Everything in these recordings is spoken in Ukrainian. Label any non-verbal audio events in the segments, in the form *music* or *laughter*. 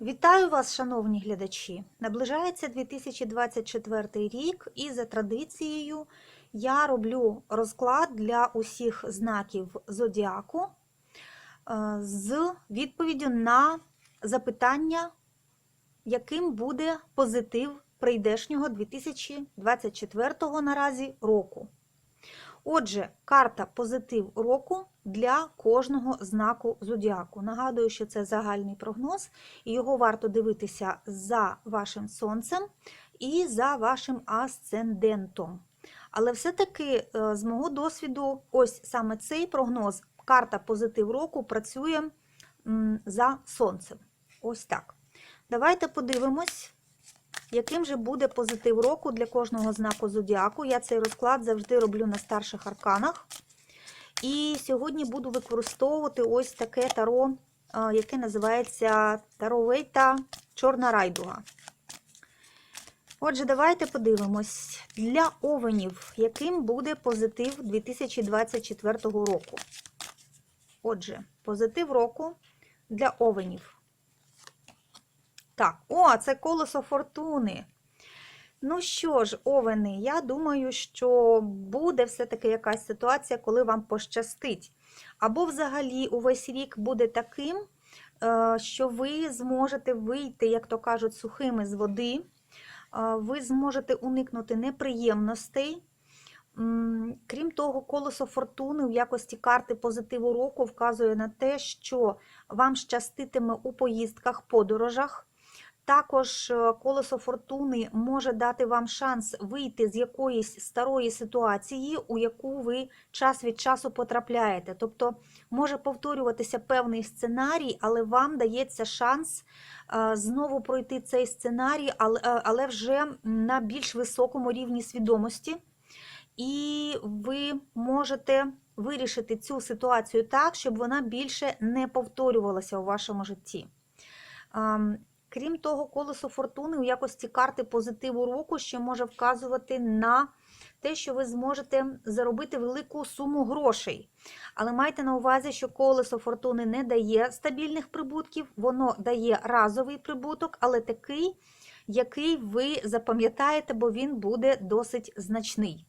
Вітаю вас, шановні глядачі! Наближається 2024 рік, і за традицією я роблю розклад для усіх знаків зодіаку е, з відповіддю на запитання, яким буде позитив прийдешнього 2024 наразі року. Отже, карта позитив року для кожного знаку зодіаку. Нагадую, що це загальний прогноз, і його варто дивитися за вашим сонцем і за вашим асцендентом. Але все-таки, е, з мого досвіду, ось саме цей прогноз, карта позитив року, працює за сонцем. Ось так. Давайте подивимось. Яким же буде позитив року для кожного знаку зодіаку? Я цей розклад завжди роблю на старших арканах. І сьогодні буду використовувати ось таке таро, яке називається Таро Вейта Чорна райдуга. Отже, давайте подивимось. Для овенів, яким буде позитив 2024 року. Отже, позитив року для овенів. Так, о, це колесо фортуни. Ну що ж, овени, я думаю, що буде все-таки якась ситуація, коли вам пощастить. Або взагалі увесь рік буде таким, е, що ви зможете вийти, як то кажуть, сухими з води, е, ви зможете уникнути неприємностей. Крім того, колесо фортуни в якості карти позитиву року вказує на те, що вам щаститиме у поїздках, подорожах. Також е, колесо фортуни може дати вам шанс вийти з якоїсь старої ситуації, у яку ви час від часу потрапляєте. Тобто може повторюватися певний сценарій, але вам дається шанс е, знову пройти цей сценарій, е, але вже на більш високому рівні свідомості. І ви можете вирішити цю ситуацію так, щоб вона більше не повторювалася у вашому житті. Крім того, колесо фортуни у якості карти позитиву року ще може вказувати на те, що ви зможете заробити велику суму грошей. Але майте на увазі, що колесо фортуни не дає стабільних прибутків, воно дає разовий прибуток, але такий, який ви запам'ятаєте, бо він буде досить значний.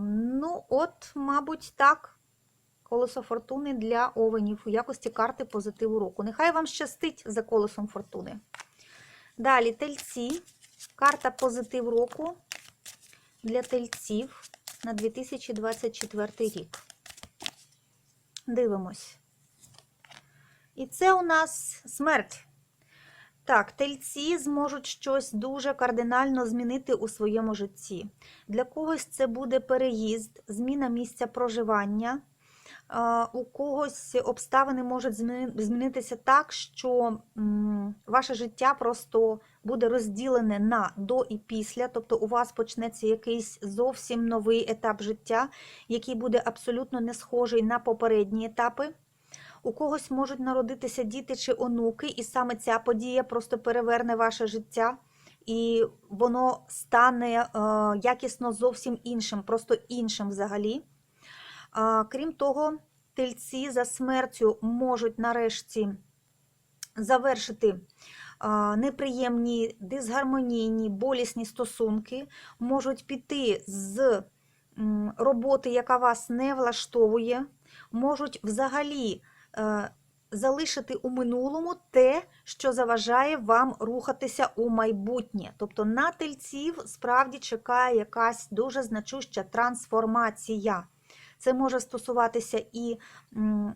Ну, от, мабуть, так. Колесо фортуни для овенів у якості карти позитиву року. Нехай вам щастить за колесом фортуни. Далі тельці. Карта позитив року для тельців на 2024 рік. Дивимось. І це у нас смерть. Так, тельці зможуть щось дуже кардинально змінити у своєму житті. Для когось це буде переїзд, зміна місця проживання. У когось обставини можуть змінитися так, що ваше життя просто буде розділене на до і після, тобто у вас почнеться якийсь зовсім новий етап життя, який буде абсолютно не схожий на попередні етапи. У когось можуть народитися діти чи онуки, і саме ця подія просто переверне ваше життя, і воно стане якісно зовсім іншим, просто іншим взагалі. Крім того, тельці за смертю можуть нарешті завершити неприємні, дисгармонійні, болісні стосунки, можуть піти з роботи, яка вас не влаштовує, можуть взагалі е, залишити у минулому те, що заважає вам рухатися у майбутнє. Тобто на тельців справді чекає якась дуже значуща трансформація. Це може стосуватися і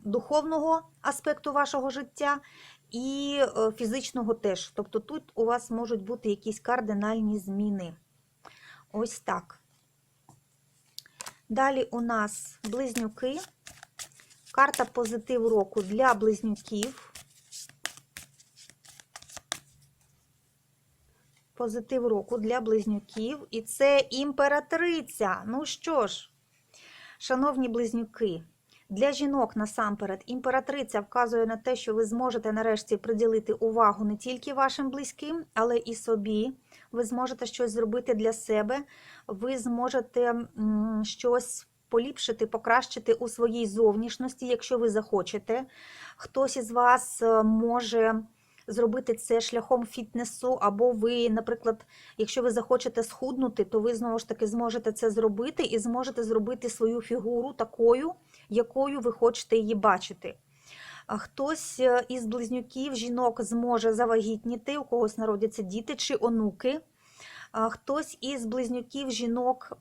духовного аспекту вашого життя, і е, фізичного теж. Тобто тут у вас можуть бути якісь кардинальні зміни. Ось так. Далі у нас близнюки. Карта позитив року для близнюків. Позитив року для близнюків. І це імператриця. Ну що ж, Шановні близнюки, для жінок насамперед імператриця вказує на те, що ви зможете нарешті приділити увагу не тільки вашим близьким, але і собі. Ви зможете щось зробити для себе, ви зможете щось поліпшити, покращити у своїй зовнішності, якщо ви захочете. Хтось із вас е, може зробити це шляхом фітнесу, або ви, наприклад, якщо ви захочете схуднути, то ви знову ж таки зможете це зробити і зможете зробити свою фігуру такою, якою ви хочете її бачити. Хтось е, із близнюків жінок зможе завагітніти, у когось народяться діти чи онуки. Хтось із близнюків жінок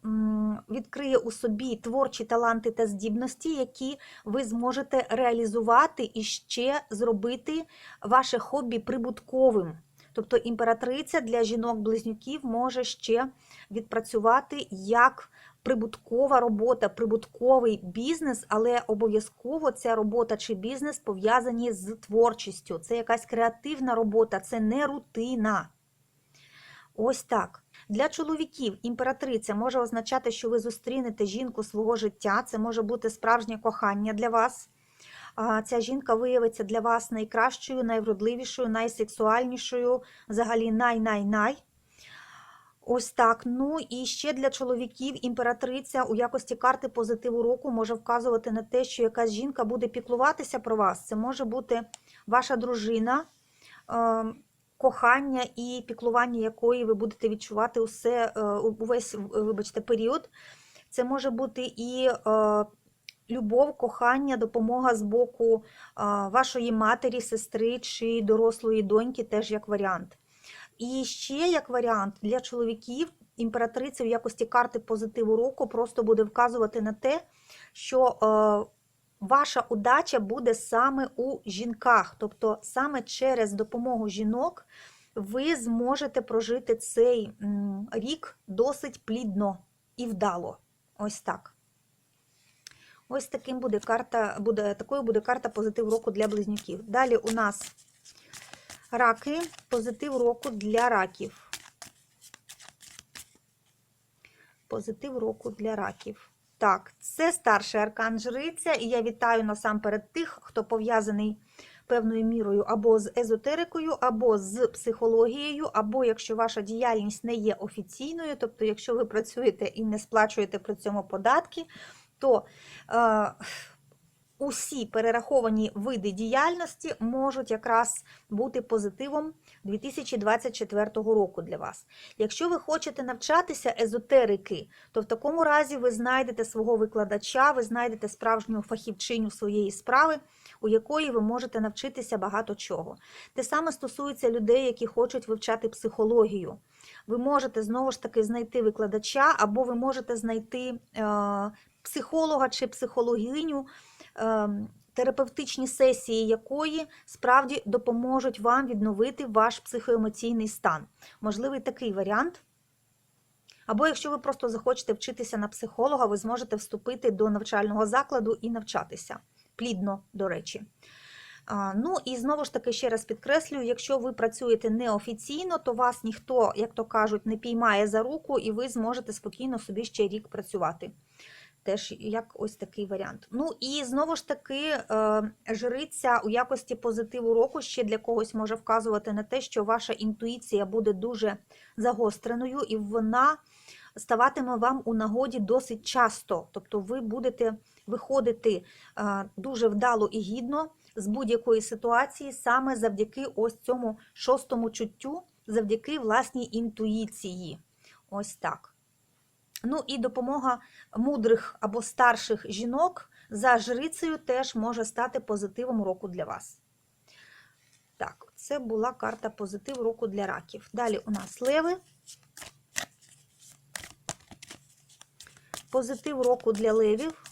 відкриє у собі творчі таланти та здібності, які ви зможете реалізувати і ще зробити ваше хобі прибутковим. Тобто імператриця для жінок-близнюків може ще відпрацювати як прибуткова робота, прибутковий бізнес, але обов'язково ця робота чи бізнес пов'язані з творчістю. Це якась креативна робота, це не рутина. Ось так. Для чоловіків імператриця може означати, що ви зустрінете жінку свого життя. Це може бути справжнє кохання для вас. Ця жінка виявиться для вас найкращою, найвродливішою, найсексуальнішою, взагалі най-най-най. Ось так. Ну і ще для чоловіків імператриця у якості карти позитиву року може вказувати на те, що якась жінка буде піклуватися про вас. Це може бути ваша дружина, е, кохання і піклування якої ви будете відчувати усе, е, увесь вибачте, період. Це може бути і е, любов, кохання, допомога з боку е, вашої матері, сестри чи дорослої доньки, теж як варіант. І ще як варіант для чоловіків імператриця в якості карти позитиву року просто буде вказувати на те, що ваша удача буде саме у жінках. Тобто саме через допомогу жінок ви зможете прожити цей рік досить плідно і вдало. Ось так. Ось таким буде карта, буде, такою буде карта позитив року для близнюків. Далі у нас Раки, позитив року для раків. Позитив року для раків. Так, це старший аркан жриця, і я вітаю насамперед тих, хто пов'язаний певною мірою або з езотерикою, або з психологією, або якщо ваша діяльність не є офіційною, тобто, якщо ви працюєте і не сплачуєте при цьому податки, то е, усі перераховані види діяльності можуть якраз бути позитивом 2024 року для вас. Якщо ви хочете навчатися езотерики, то в такому разі ви знайдете свого викладача, ви знайдете справжню фахівчиню своєї справи, у якої ви можете навчитися багато чого. Те саме стосується людей, які хочуть вивчати психологію. Ви можете знову ж таки знайти викладача, або ви можете знайти е, психолога чи психологиню. Ем, терапевтичні сесії якої справді допоможуть вам відновити ваш психоемоційний стан. Можливий такий варіант. Або якщо ви просто захочете вчитися на психолога, ви зможете вступити до навчального закладу і навчатися. Плідно, до речі. Ну і знову ж таки, ще раз підкреслюю, якщо ви працюєте неофіційно, то вас ніхто, як то кажуть, не піймає за руку, і ви зможете спокійно собі ще рік працювати. Теж як ось такий варіант. Ну і знову ж таки, е, жриця у якості позитиву року ще для когось може вказувати на те, що ваша інтуїція буде дуже загостреною, і вона ставатиме вам у нагоді досить часто. Тобто ви будете виходити е, дуже вдало і гідно з будь-якої ситуації, саме завдяки ось цьому шостому чуттю, завдяки власній інтуїції. Ось так. Ну і допомога мудрих або старших жінок за жрицею теж може стати позитивом року для вас. Так, це була карта позитив року для раків. Далі у нас леви. Позитив року для левів.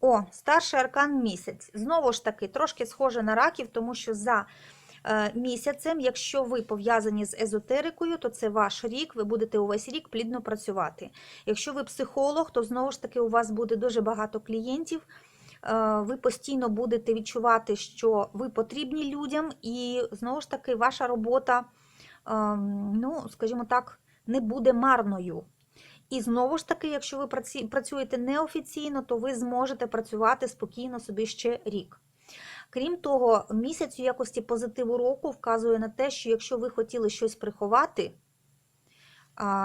О, старший аркан місяць. Знову ж таки, трошки схоже на раків, тому що за місяцем. Якщо ви пов'язані з езотерикою, то це ваш рік, ви будете увесь рік плідно працювати. Якщо ви психолог, то знову ж таки у вас буде дуже багато клієнтів. Е, ви постійно будете відчувати, що ви потрібні людям, і знову ж таки, ваша робота, ем, ну, скажімо так, не буде марною. І знову ж таки, якщо ви працюєте неофіційно, то ви зможете працювати спокійно собі ще рік. Крім того, місяць у якості позитиву року вказує на те, що якщо ви хотіли щось приховати,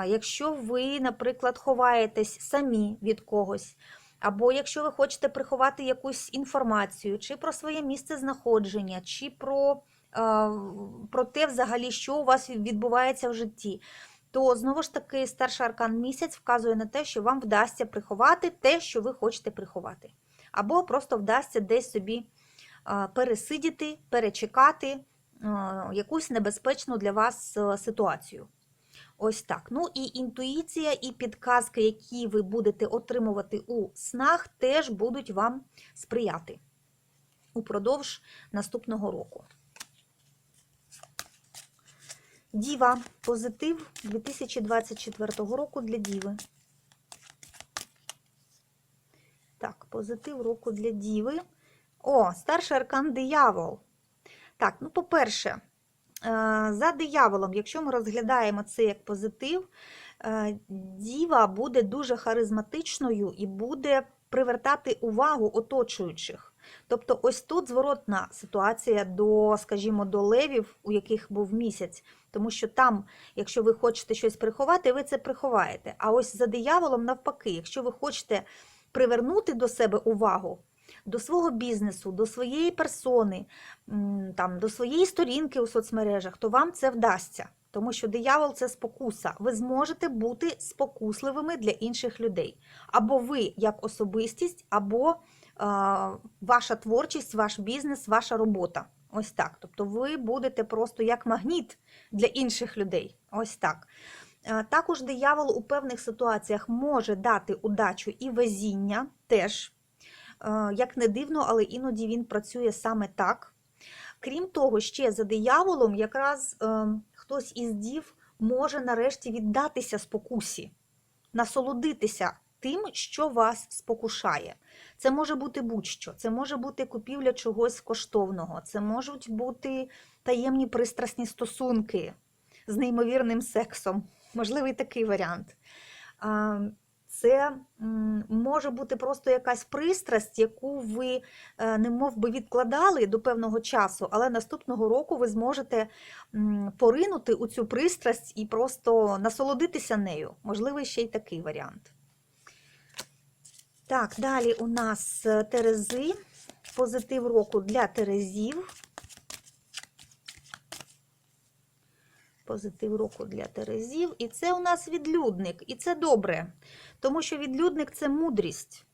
якщо ви, наприклад, ховаєтесь самі від когось, Або якщо ви хочете приховати якусь інформацію, чи про своє місце знаходження, чи про, про те, взагалі, що у вас відбувається в житті, то знову ж таки старший аркан місяць вказує на те, що вам вдасться приховати те, що ви хочете приховати. Або просто вдасться десь собі пересидіти, перечекати якусь небезпечну для вас е, ситуацію. Ось так. Ну і інтуїція, і підказки, які ви будете отримувати у снах, теж будуть вам сприяти упродовж наступного року. Діва. Позитив 2024 року для Діви. Так, позитив року для Діви. О, старший аркан диявол. Так, ну, по-перше, е, за дияволом, якщо ми розглядаємо це як позитив, е, діва буде дуже харизматичною і буде привертати увагу оточуючих. Тобто, ось тут зворотна ситуація до, скажімо, до левів, у яких був місяць. Тому що там, якщо ви хочете щось приховати, ви це приховаєте. А ось за дияволом, навпаки, якщо ви хочете привернути до себе увагу, до свого бізнесу, до своєї персони, там, до своєї сторінки у соцмережах, то вам це вдасться. Тому що диявол це спокуса. Ви зможете бути спокусливими для інших людей. Або ви як особистість, або е, ваша творчість, ваш бізнес, ваша робота. Ось так. Тобто ви будете просто як магніт для інших людей. Ось так. Також диявол у певних ситуаціях може дати удачу і везіння теж. Е, Як не дивно, але іноді він працює саме так. Крім того, ще за дияволом якраз е, хтось із дів може нарешті віддатися спокусі, насолодитися тим, що вас спокушає. Це може бути будь-що, це може бути купівля чогось коштовного, це можуть бути таємні пристрасні стосунки з неймовірним сексом. Можливий такий варіант. Це може бути просто якась пристрасть, яку ви е, немов би відкладали до певного часу, але наступного року ви зможете поринути у цю пристрасть і просто насолодитися нею. Можливий ще й такий варіант. Так, далі у нас е, Терези. Позитив року для Терезів. Позитив року для Терезів. І це у нас відлюдник. І це добре, тому що відлюдник це мудрість.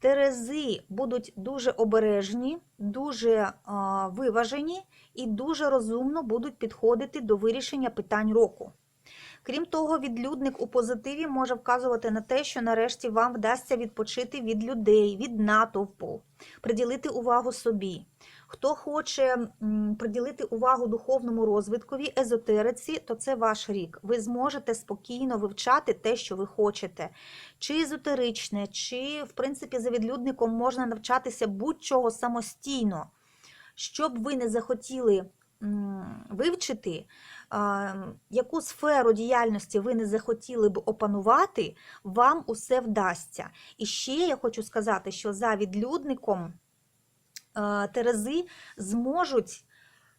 Терези будуть дуже обережні, дуже а, виважені і дуже розумно будуть підходити до вирішення питань року. Крім того, відлюдник у позитиві може вказувати на те, що нарешті вам вдасться відпочити від людей, від натовпу, приділити увагу собі. Хто хоче приділити увагу духовному розвиткові, езотериці, то це ваш рік. Ви зможете спокійно вивчати те, що ви хочете. Чи езотеричне, чи, в принципі, за відлюдником можна навчатися будь-чого самостійно. Що б ви не захотіли вивчити, яку сферу діяльності ви не захотіли б опанувати, вам усе вдасться. І ще я хочу сказати, що за відлюдником Терези зможуть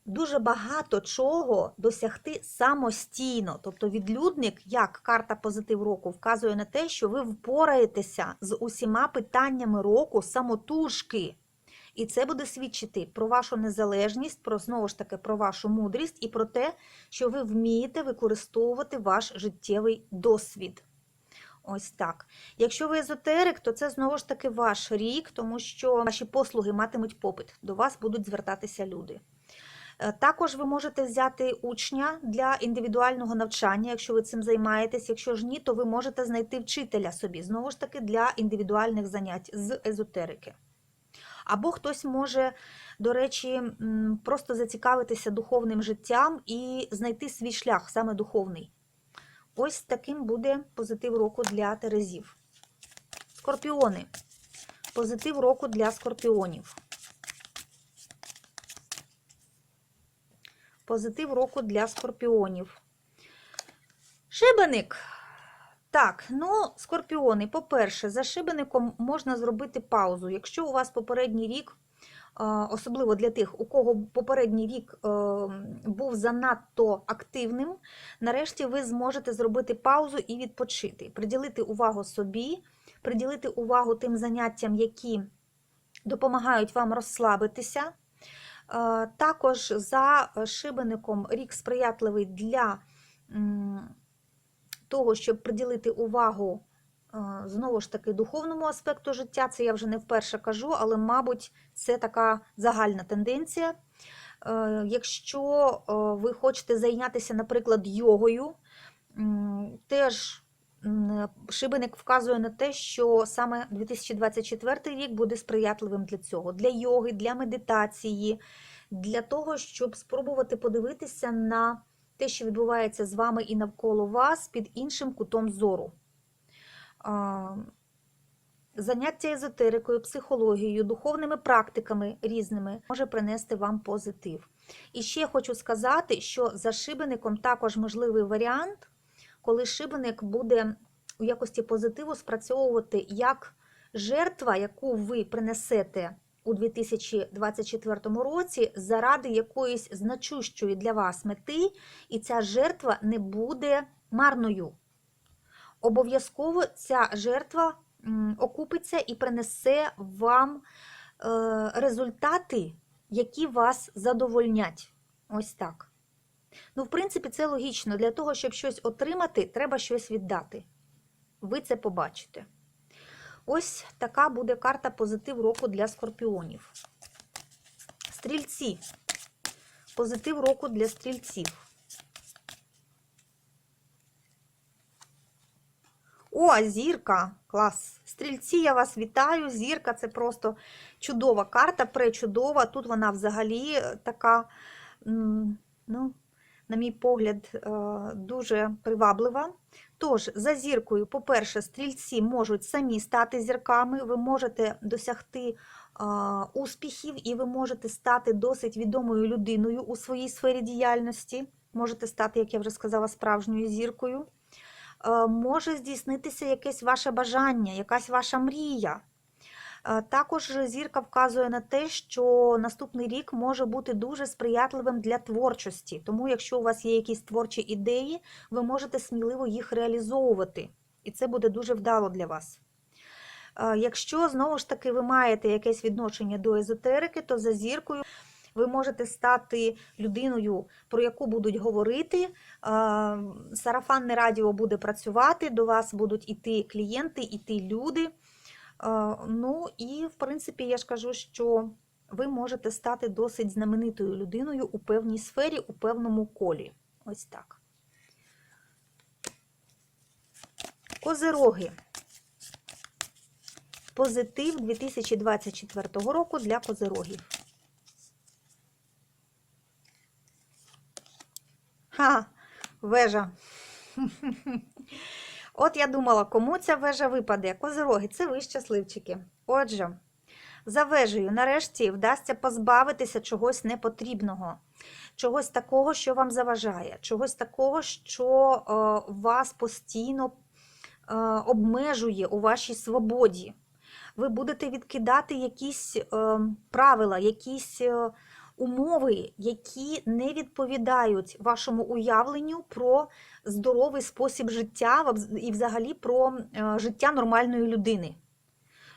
дуже багато чого досягти самостійно. Тобто відлюдник, як карта позитив року, вказує на те, що ви впораєтеся з усіма питаннями року самотужки. І це буде свідчити про вашу незалежність, про знову ж таки про вашу мудрість і про те, що ви вмієте використовувати ваш життєвий досвід. Ось так. Якщо ви езотерик, то це знову ж таки ваш рік, тому що ваші послуги матимуть попит, до вас будуть звертатися люди. Е, Також ви можете взяти учня для індивідуального навчання, якщо ви цим займаєтесь. Якщо ж ні, то ви можете знайти вчителя собі, знову ж таки, для індивідуальних занять з езотерики. Або хтось може, до речі, просто зацікавитися духовним життям і знайти свій шлях, саме духовний. Ось таким буде позитив року для Терезів. Скорпіони. Позитив року для скорпіонів. Позитив року для скорпіонів. Шибеник. Так, ну, скорпіони, по-перше, за шибеником можна зробити паузу. Якщо у вас попередній рік, особливо для тих, у кого попередній рік е, був занадто активним, нарешті ви зможете зробити паузу і відпочити, приділити увагу собі, приділити увагу тим заняттям, які допомагають вам розслабитися. Е, Також за шибеником рік сприятливий для того, щоб приділити увагу е, знову ж таки духовному аспекту життя. Це я вже не вперше кажу, але, мабуть, це така загальна тенденція. Е, Якщо е, ви хочете зайнятися, наприклад, йогою, теж шибеник вказує на те, що саме 2024 рік буде сприятливим для цього, для йоги, для медитації, для того, щоб спробувати подивитися на те, що відбувається з вами і навколо вас під іншим кутом зору. Заняття езотерикою, психологією, духовними практиками різними може принести вам позитив. І ще хочу сказати, що за шибеником також можливий варіант, коли шибеник буде у якості позитиву спрацьовувати як жертва, яку ви принесете у 2024 році заради якоїсь значущої для вас мети, і ця жертва не буде марною. Обов'язково ця жертва окупиться і принесе вам е, результати, які вас задовольнять. Ось так. Ну, в принципі, це логічно. Для того, щоб щось отримати, треба щось віддати. Ви це побачите. Ось така буде карта позитив року для скорпіонів. Стрільці. Позитив року для стрільців. О, зірка! Клас! Стрільці, я вас вітаю. Зірка це просто чудова карта, пречудова. Тут вона взагалі е, така, ну, на мій погляд, е, дуже приваблива. Тож, за зіркою, по-перше, стрільці можуть самі стати зірками, ви можете досягти успіхів, і ви можете стати досить відомою людиною у своїй сфері діяльності. Можете стати, як я вже сказала, справжньою зіркою. Е, Може здійснитися якесь ваше бажання, якась ваша мрія. Е, Також зірка вказує на те, що наступний рік може бути дуже сприятливим для творчості. Тому, якщо у вас є якісь творчі ідеї, ви можете сміливо їх реалізовувати. І це буде дуже вдало для вас. Е, Якщо знову ж таки ви маєте якесь відношення до езотерики, то за зіркою ви можете стати людиною, про яку будуть говорити. е, Сарафанне радіо буде працювати, до вас будуть іти клієнти, іти люди. Е, Ну і, в принципі, я ж кажу, що ви можете стати досить знаменитою людиною у певній сфері, у певному колі. Ось так. Козироги. Позитив 2024 року для козирогів. Ха, вежа. *laughs* От я думала, кому ця вежа випаде. Козироги, це ви щасливчики. Отже, за вежею нарешті вдасться позбавитися чогось непотрібного, чогось такого, що вам заважає, чогось такого, що е, вас постійно е, обмежує у вашій свободі. Ви будете відкидати якісь е, правила, якісь умови, які не відповідають вашому уявленню про здоровий спосіб життя і взагалі про е, життя нормальної людини.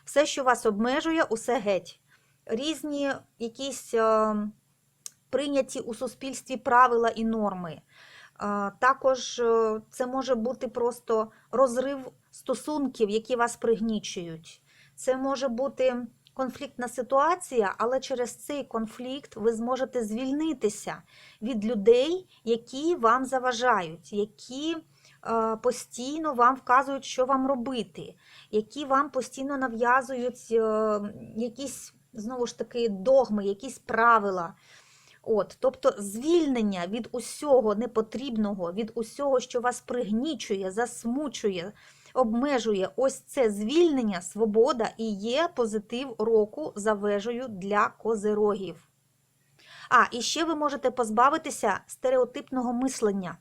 Все, що вас обмежує, усе геть. Різні якісь е, прийняті у суспільстві правила і норми. Е, Також це може бути просто розрив стосунків, які вас пригнічують. Це може бути конфліктна ситуація, але через цей конфлікт ви зможете звільнитися від людей, які вам заважають, які е, постійно вам вказують, що вам робити, які вам постійно нав'язують е, якісь знову ж таки догми, якісь правила. От, тобто звільнення від усього непотрібного, від усього, що вас пригнічує, засмучує, обмежує ось це звільнення, свобода і є позитив року за вежею для козирогів. А, і ще ви можете позбавитися стереотипного мислення.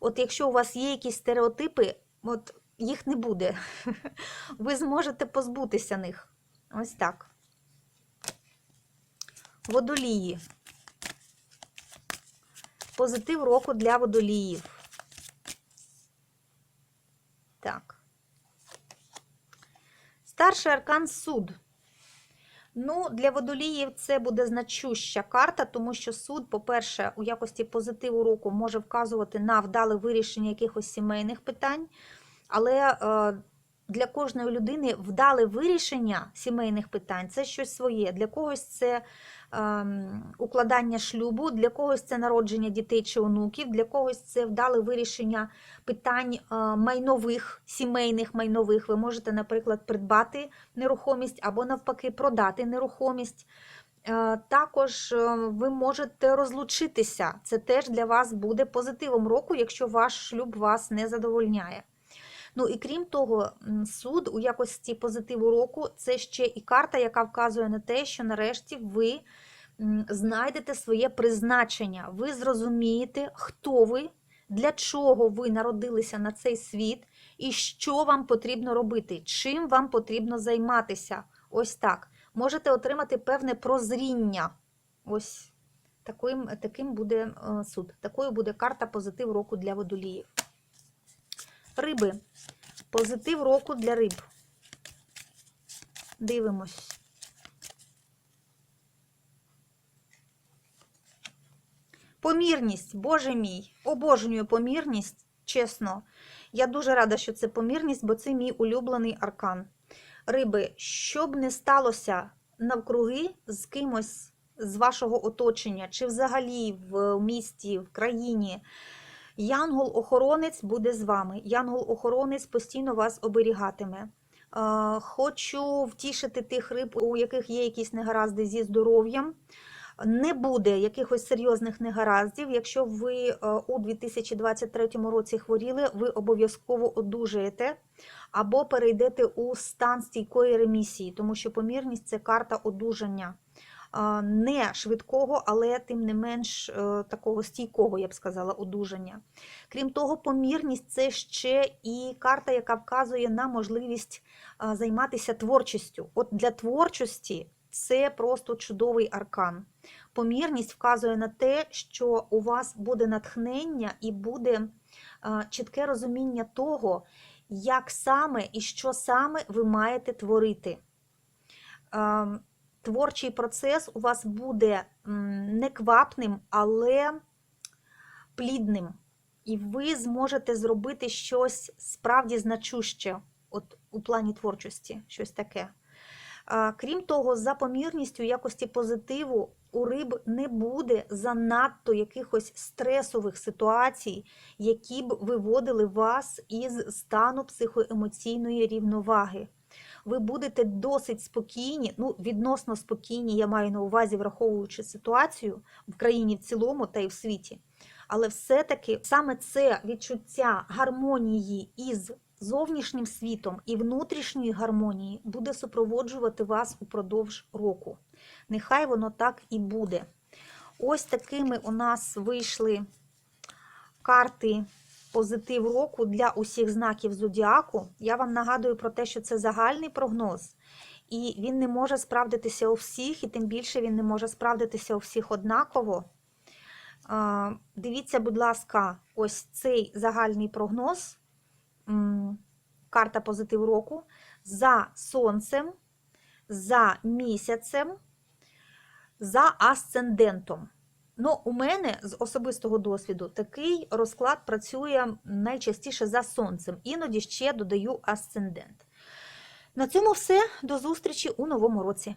От якщо у вас є якісь стереотипи, от їх не буде. *laughs* Ви зможете позбутися них. Ось так. Водолії. Позитив року для водоліїв. Так. Старший аркан суд. Ну, для водоліїв це буде значуща карта, тому що суд, по-перше, у якості позитиву року може вказувати на вдале вирішення якихось сімейних питань, але е, для кожної людини вдале вирішення сімейних питань це щось своє. Для когось це укладання шлюбу, для когось це народження дітей чи онуків, для когось це вдале вирішення питань е, майнових, сімейних майнових. Ви можете, наприклад, придбати нерухомість або навпаки продати нерухомість. Е, Також е, ви можете розлучитися. Це теж для вас буде позитивом року, якщо ваш шлюб вас не задовольняє. Ну і крім того, суд у якості позитиву року це ще і карта, яка вказує на те, що нарешті ви знайдете своє призначення. Ви зрозумієте, хто ви, для чого ви народилися на цей світ, і що вам потрібно робити, чим вам потрібно займатися. Ось так. Можете отримати певне прозріння. Ось таким, таким буде е, суд. Такою буде карта позитив року для водоліїв. Риби. Позитив року для риб. Дивимось. Помірність, Боже мій, обожнюю помірність, чесно. Я дуже рада, що це помірність, бо це мій улюблений аркан. Риби, що б не сталося навкруги з кимось з вашого оточення, чи взагалі в місті, в країні, Янгол-охоронець буде з вами. Янгол-охоронець постійно вас оберігатиме. Е, Хочу втішити тих риб, у яких є якісь негаразди зі здоров'ям. Не буде якихось серйозних негараздів. Якщо ви е, у 2023 році хворіли, ви обов'язково одужаєте або перейдете у стан стійкої ремісії, тому що помірність це карта одужання. Не швидкого, але тим не менш е, такого стійкого, я б сказала, одужання. Крім того, помірність це ще і карта, яка вказує на можливість займатися творчістю. От для творчості це просто чудовий аркан. Помірність вказує на те, що у вас буде натхнення і буде чітке розуміння того, як саме і що саме ви маєте творити. Творчий процес у вас буде неквапним, але плідним. І ви зможете зробити щось справді значуще от у плані творчості, щось таке. Крім того, за помірністю якості позитиву у риб не буде занадто якихось стресових ситуацій, які б виводили вас із стану психоемоційної рівноваги. Ви будете досить спокійні, ну, відносно спокійні, я маю на увазі, враховуючи ситуацію в країні в цілому та й в світі. Але все-таки саме це відчуття гармонії із зовнішнім світом і внутрішньої гармонії буде супроводжувати вас упродовж року. Нехай воно так і буде. Ось такими у нас вийшли карти позитив року для усіх знаків зодіаку. Я вам нагадую про те, що це загальний прогноз, і він не може справдитися у всіх, і тим більше він не може справдитися у всіх однаково. Дивіться, будь ласка, ось цей загальний прогноз, карта позитив року, за сонцем, за місяцем, за асцендентом. Ну, у мене з особистого досвіду такий розклад працює найчастіше за сонцем, іноді ще додаю асцендент. На цьому все. До зустрічі у новому році.